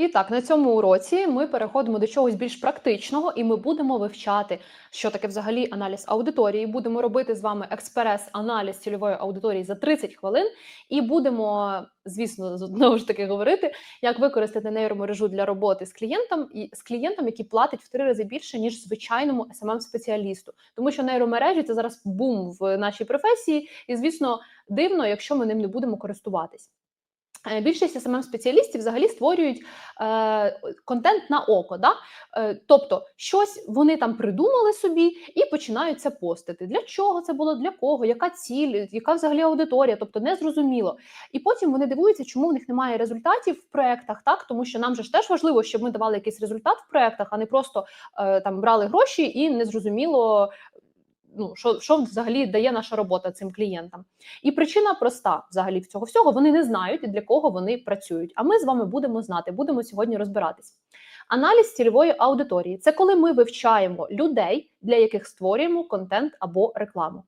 І так, на цьому уроці ми переходимо до чогось більш практичного, і ми будемо вивчати, що таке взагалі аналіз аудиторії. Будемо робити з вами експрес-аналіз цільової аудиторії за 30 хвилин, і будемо, звісно, знову ж таки говорити, як використати нейромережу для роботи з клієнтом і з клієнтом, який платить в три рази більше ніж звичайному smm спеціалісту тому що нейромережі це зараз бум в нашій професії, і звісно, дивно, якщо ми ним не будемо користуватись. Е, більшість smm спеціалістів взагалі створюють е, контент на око, да? Е, тобто щось вони там придумали собі і починають це постити. Для чого це було, для кого, яка ціль, яка взагалі аудиторія, тобто не зрозуміло. І потім вони дивуються, чому в них немає результатів в проектах, так тому що нам же ж теж важливо, щоб ми давали якийсь результат в проектах, а не просто е, там брали гроші і незрозуміло ну що що взагалі дає наша робота цим клієнтам. І причина проста взагалі в цього всього. Вони не знають для кого вони працюють. А ми з вами будемо знати, будемо сьогодні розбиратись. Аналіз цільової аудиторії це коли ми вивчаємо людей, для яких створюємо контент або рекламу.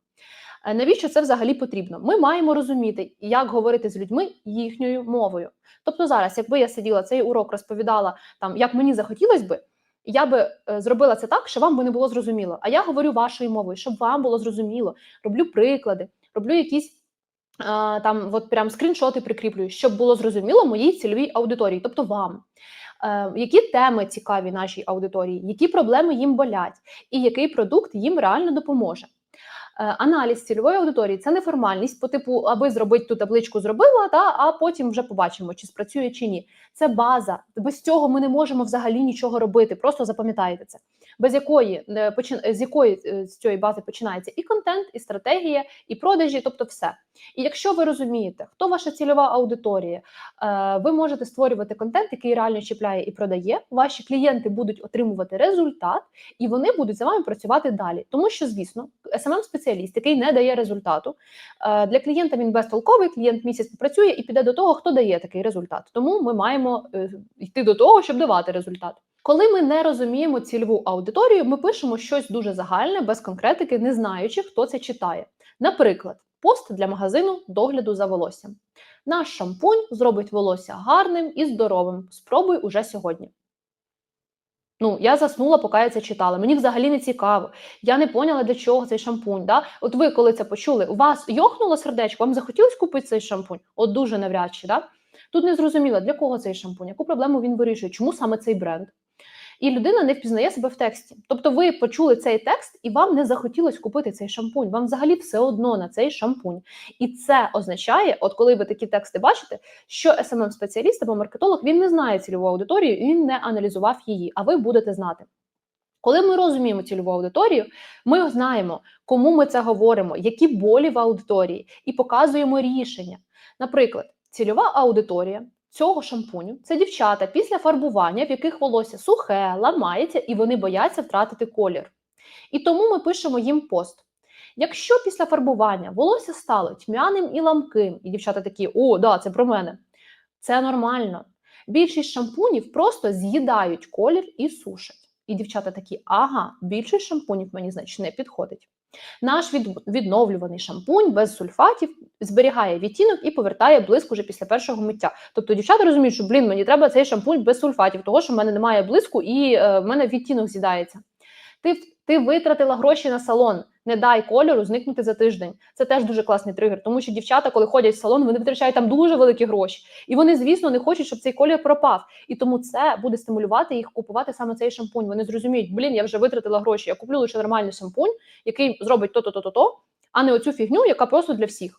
Е, навіщо це взагалі потрібно? Ми маємо розуміти, як говорити з людьми їхньою мовою. Тобто, зараз, якби я сиділа цей урок, розповідала там, як мені захотілось би, я би е, зробила це так, що вам би не було зрозуміло. А я говорю вашою мовою, щоб вам було зрозуміло. Роблю приклади, роблю якісь там, от прям скріншоти прикріплюю, щоб було зрозуміло моїй цільовій аудиторії, тобто вам. Е, які теми цікаві нашій аудиторії, які проблеми їм болять, і який продукт їм реально допоможе. Е, аналіз цільової аудиторії це не формальність по типу, аби зробити ту табличку, зробила, та а потім вже побачимо, чи спрацює чи ні. Це база. Без цього ми не можемо взагалі нічого робити. Просто запам'ятайте це без якої е, з якої е, з цієї бази починається і контент, і стратегія, і продажі, тобто все. І якщо ви розумієте, хто ваша цільова аудиторія, ви можете створювати контент, який реально чіпляє і продає. Ваші клієнти будуть отримувати результат, і вони будуть за вами працювати далі. Тому що, звісно, smm спеціаліст який не дає результату для клієнта. Він безтолковий, клієнт місяць попрацює і піде до того, хто дає такий результат. Тому ми маємо йти до того, щоб давати результат. Коли ми не розуміємо цільову аудиторію, ми пишемо щось дуже загальне, без конкретики, не знаючи, хто це читає. Наприклад, пост для магазину догляду за волоссям. Наш шампунь зробить волосся гарним і здоровим. Спробуй уже сьогодні. Ну, я заснула, поки я це читала. Мені взагалі не цікаво. Я не поняла, для чого цей шампунь. Да? От ви, коли це почули, у вас йохнуло сердечко, вам захотілося купити цей шампунь? От дуже навряд чи, да? Тут не зрозуміло, для кого цей шампунь, яку проблему він вирішує, чому саме цей бренд і людина не впізнає себе в тексті. Тобто, ви почули цей текст, і вам не захотілося купити цей шампунь. Вам взагалі все одно на цей шампунь. І це означає, от коли ви такі тексти бачите, що smm спеціаліст або маркетолог він не знає цільову аудиторію, він не аналізував її, а ви будете знати. Коли ми розуміємо цільову аудиторію, ми знаємо, кому ми це говоримо, які болі в аудиторії, і показуємо рішення. Наприклад, цільова аудиторія цього шампуню це дівчата після фарбування, в яких волосся сухе, ламається, і вони бояться втратити колір. І тому ми пишемо їм пост. Якщо після фарбування волосся стало тьмяним і ламким, і дівчата такі, о, да, це про мене, це нормально. Більшість шампунів просто з'їдають колір і сушать. І дівчата такі, ага, більшість шампунів мені, значить, не підходить. Наш відновлюваний шампунь без сульфатів зберігає відтінок і повертає блиск уже після першого миття. Тобто дівчата розуміють, що блін, мені треба цей шампунь без сульфатів, того що в мене немає блиску і е, в мене відтінок з'їдається. Ти ти витратила гроші на салон, не дай кольору зникнути за тиждень. Це теж дуже класний тригер, тому що дівчата, коли ходять в салон, вони витрачають там дуже великі гроші, і вони, звісно, не хочуть, щоб цей колір пропав. І тому це буде стимулювати їх купувати саме цей шампунь. Вони зрозуміють, блін, я вже витратила гроші. Я куплю лише нормальний шампунь, який зробить то-то, то-то, то, а не оцю фігню, яка просто для всіх.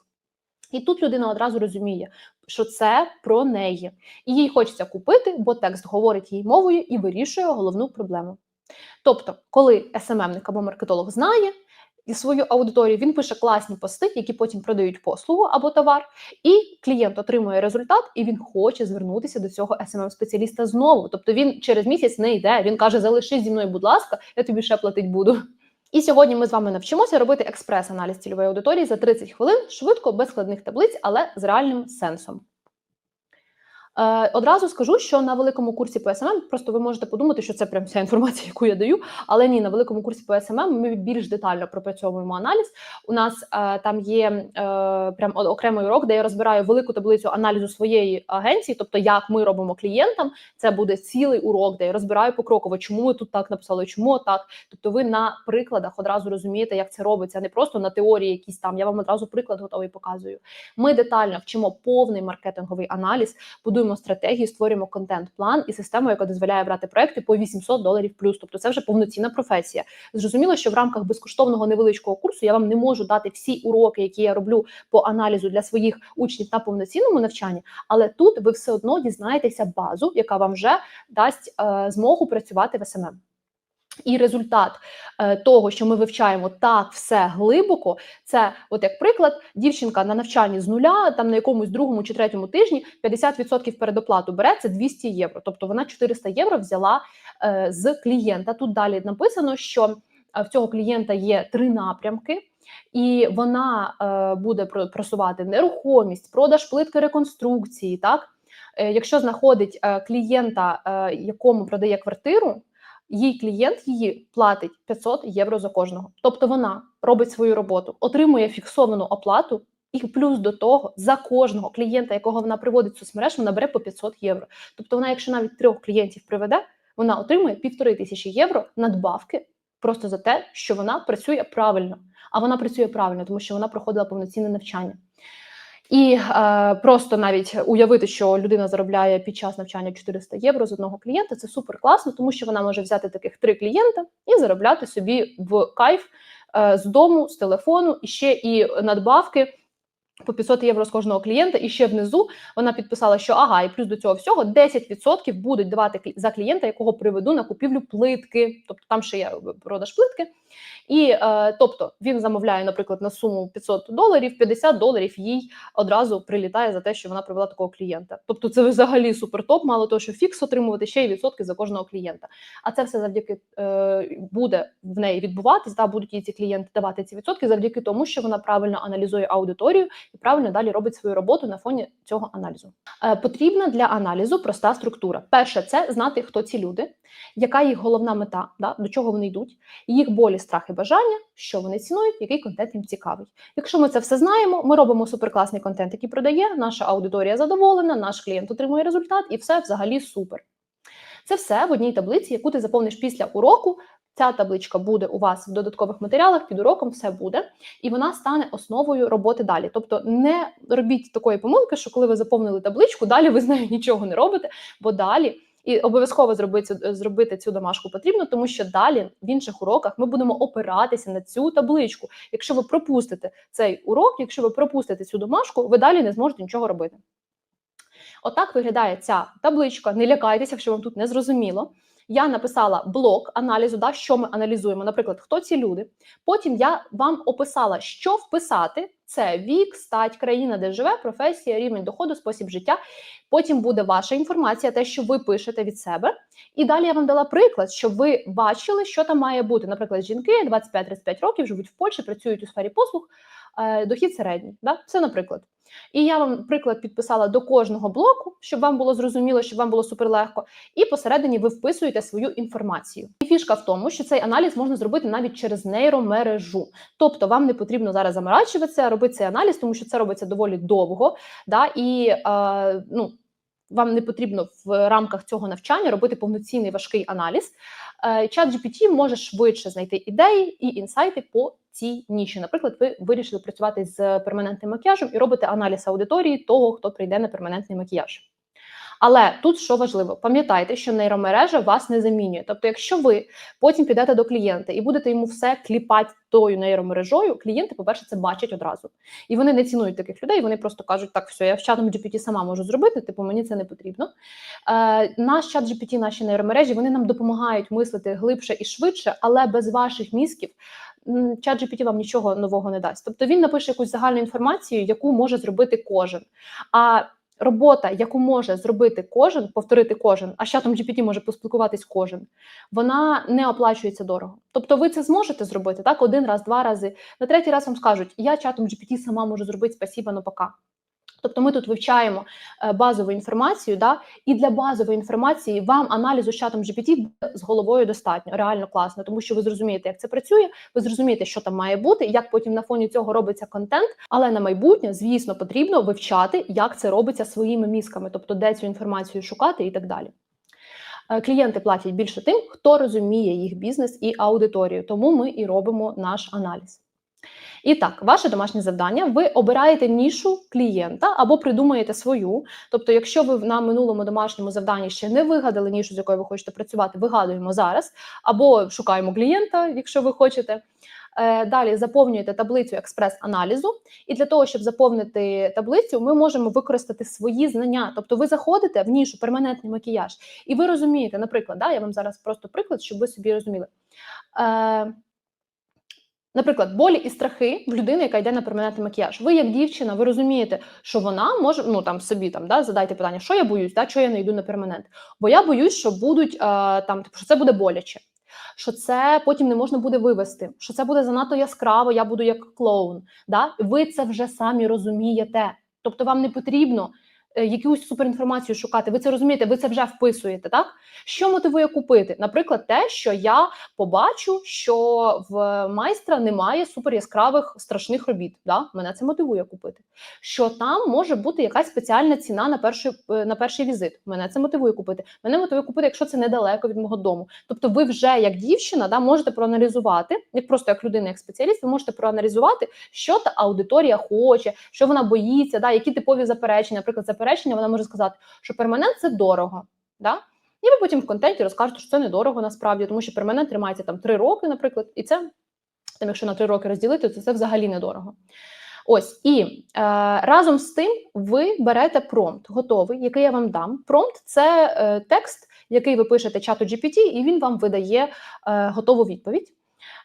І тут людина одразу розуміє, що це про неї, і їй хочеться купити, бо текст говорить їй мовою і вирішує головну проблему. Тобто, коли СММник або маркетолог знає і свою аудиторію, він пише класні пости, які потім продають послугу або товар, і клієнт отримує результат, і він хоче звернутися до цього smm спеціаліста знову. Тобто він через місяць не йде. Він каже: Залишись зі мною, будь ласка, я тобі ще платить буду. І сьогодні ми з вами навчимося робити експрес-аналіз цільової аудиторії за 30 хвилин, швидко, без складних таблиць, але з реальним сенсом. Е, одразу скажу, що на великому курсі по СММ, просто ви можете подумати, що це прям вся інформація, яку я даю. Але ні, на великому курсі по СММ ми більш детально пропрацьовуємо аналіз. У нас е, там є е, прям окремий урок, де я розбираю велику таблицю аналізу своєї агенції, тобто як ми робимо клієнтам. Це буде цілий урок, де я розбираю покроково, чому ми тут так написали, чому так. Тобто, ви на прикладах одразу розумієте, як це робиться, не просто на теорії якісь там. Я вам одразу приклад готовий показую. Ми детально вчимо повний маркетинговий аналіз, будуємо стратегію, створюємо контент-план і систему, яка дозволяє брати проекти по 800 доларів плюс. Тобто, це вже повноцінна професія. Зрозуміло, що в рамках безкоштовного невеличкого курсу я вам не можу дати всі уроки, які я роблю по аналізу для своїх учнів на повноцінному навчанні, але тут ви все одно дізнаєтеся базу, яка вам вже дасть е, змогу працювати в СММ. І результат е, того, що ми вивчаємо так все глибоко, це, от як приклад, дівчинка на навчанні з нуля, там на якомусь другому чи третьому тижні 50% передоплату бере, це 200 євро. Тобто вона 400 євро взяла е, з клієнта. Тут далі написано, що е, в цього клієнта є три напрямки. І вона буде просувати нерухомість, продаж плитки реконструкції. Так, якщо знаходить клієнта, якому продає квартиру, їй клієнт її платить 500 євро за кожного. Тобто вона робить свою роботу, отримує фіксовану оплату, і плюс до того за кожного клієнта, якого вона приводить в соцмереж, вона бере по 500 євро. Тобто вона, якщо навіть трьох клієнтів приведе, вона отримує півтори тисячі євро надбавки просто за те, що вона працює правильно. А вона працює правильно, тому що вона проходила повноцінне навчання. І е, просто навіть уявити, що людина заробляє під час навчання 400 євро з одного клієнта, це супер класно, тому що вона може взяти таких три клієнта і заробляти собі в кайф е, з дому, з телефону, і ще і надбавки. По 500 євро з кожного клієнта, і ще внизу вона підписала, що ага, і плюс до цього всього 10% будуть давати за клієнта, якого приведу на купівлю плитки. Тобто там ще є продаж плитки. І е, тобто він замовляє, наприклад, на суму 500 доларів, 50 доларів їй одразу прилітає за те, що вона привела такого клієнта. Тобто, це взагалі супер топ, мало того, що фікс отримувати ще й відсотки за кожного клієнта. А це все завдяки е, буде в неї відбуватись, да, будуть їй ці клієнти давати ці відсотки завдяки тому, що вона правильно аналізує аудиторію і правильно далі робить свою роботу на фоні цього аналізу. Е, потрібна для аналізу проста структура. Перше, це знати, хто ці люди, яка їх головна мета, да, до чого вони йдуть, їх болі, страхи, бажання, що вони цінують, який контент їм цікавий. Якщо ми це все знаємо, ми робимо суперкласний контент, який продає, наша аудиторія задоволена, наш клієнт отримує результат, і все взагалі супер. Це все в одній таблиці, яку ти заповниш після уроку. Ця табличка буде у вас в додаткових матеріалах, під уроком все буде, і вона стане основою роботи далі. Тобто не робіть такої помилки, що коли ви заповнили табличку, далі ви з нею нічого не робите, бо далі. І обов'язково зробити, зробити цю домашку потрібно, тому що далі в інших уроках ми будемо опиратися на цю табличку. Якщо ви пропустите цей урок, якщо ви пропустите цю домашку, ви далі не зможете нічого робити. Отак виглядає ця табличка. Не лякайтеся, якщо вам тут не зрозуміло. Я написала блок аналізу, да, що ми аналізуємо, наприклад, хто ці люди. Потім я вам описала, що вписати: це вік, стать, країна, де живе, професія, рівень доходу, спосіб життя. Потім буде ваша інформація, те, що ви пишете від себе. І далі я вам дала приклад, щоб ви бачили, що там має бути. Наприклад, жінки 25-35 років живуть в Польщі, працюють у сфері послуг, дохід середній. Да? Це наприклад. І я вам приклад підписала до кожного блоку, щоб вам було зрозуміло, щоб вам було суперлегко. І посередині ви вписуєте свою інформацію. І фішка в тому, що цей аналіз можна зробити навіть через нейромережу. Тобто вам не потрібно зараз заморачуватися, робити цей аналіз, тому що це робиться доволі довго. Да? І е, ну, вам не потрібно в рамках цього навчання робити повноцінний важкий аналіз. Е, Чат GPT може швидше знайти ідеї і інсайти по цій ніші. Наприклад, ви вирішили працювати з перманентним макіяжем і робите аналіз аудиторії того, хто прийде на перманентний макіяж. Але тут що важливо, пам'ятайте, що нейромережа вас не замінює. Тобто, якщо ви потім підете до клієнта і будете йому все кліпати тою нейромережою, клієнти, по-перше, це бачать одразу. І вони не цінують таких людей. Вони просто кажуть, так, все, я в чатом GPT сама можу зробити, типу мені це не потрібно. Е, Наш чат GPT, наші нейромережі, вони нам допомагають мислити глибше і швидше, але без ваших мізків чат GPT вам нічого нового не дасть. Тобто він напише якусь загальну інформацію, яку може зробити кожен. А робота, яку може зробити кожен, повторити кожен, а з чатом GPT може поспілкуватись кожен, вона не оплачується дорого. Тобто, ви це зможете зробити так один раз, два рази. На третій раз вам скажуть, я чатом GPT сама можу зробити спасіба, но пока. Тобто ми тут вивчаємо е, базову інформацію, да, і для базової інформації вам аналізу з чатом GPT з головою достатньо, реально класно, тому що ви зрозумієте, як це працює, ви зрозумієте, що там має бути, як потім на фоні цього робиться контент. Але на майбутнє, звісно, потрібно вивчати, як це робиться своїми мізками, тобто де цю інформацію шукати і так далі. Е, Клієнти платять більше тим, хто розуміє їх бізнес і аудиторію, тому ми і робимо наш аналіз. І так, ваше домашнє завдання: ви обираєте нішу клієнта або придумаєте свою. Тобто, якщо ви на минулому домашньому завданні ще не вигадали нішу, з якою ви хочете працювати, вигадуємо зараз, або шукаємо клієнта, якщо ви хочете. Е, Далі заповнюєте таблицю експрес-аналізу, і для того, щоб заповнити таблицю, ми можемо використати свої знання. Тобто, ви заходите в нішу перманентний макіяж, і ви розумієте, наприклад, да, я вам зараз просто приклад, щоб ви собі розуміли. Е, Наприклад, болі і страхи в людини, яка йде на перманентний макіяж. Ви, як дівчина, ви розумієте, що вона може ну там собі там да задайте питання, що я боюсь, да, що я не йду на перманент. Бо я боюсь, що будуть е, там, типу, що це буде боляче, що це потім не можна буде вивести, що це буде занадто яскраво, я буду як клоун. Да? Ви це вже самі розумієте. Тобто вам не потрібно якусь суперінформацію шукати. Ви це розумієте, ви це вже вписуєте. Так що мотивує купити? Наприклад, те, що я побачу, що в майстра немає суперяскравих страшних робіт. Да? Мене це мотивує купити. Що там може бути якась спеціальна ціна на перший, е, на перший візит. Мене це мотивує купити. Мене мотивує купити, якщо це недалеко від мого дому. Тобто, ви вже як дівчина да, можете проаналізувати, як просто як людина, як спеціаліст, ви можете проаналізувати, що та аудиторія хоче, що вона боїться, да, які типові заперечення. Наприклад, заперечення вона може сказати, що перманент це дорого. Да? І ви потім в контенті розкажете, що це недорого насправді, тому що перманент тримається там 3 роки, наприклад, і це, там, якщо на 3 роки розділити, то це взагалі недорого. Ось і е, разом з тим ви берете промпт, готовий, який я вам дам. Промпт це е, текст, який ви пишете чату GPT, і він вам видає е, готову відповідь.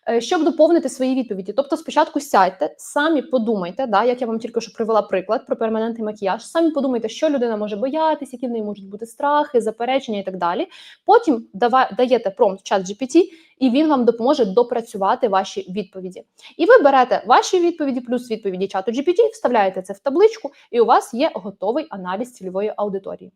Е, Щоб доповнити свої відповіді, тобто спочатку сядьте, самі подумайте, да, як я вам тільки що привела приклад про перманентний макіяж. Самі подумайте, що людина може боятися, які в неї можуть бути страхи, заперечення і так далі. Потім даєте промпт в чат GPT, і він вам допоможе допрацювати ваші відповіді. І ви берете ваші відповіді плюс відповіді чату GPT, вставляєте це в табличку, і у вас є готовий аналіз цільової аудиторії.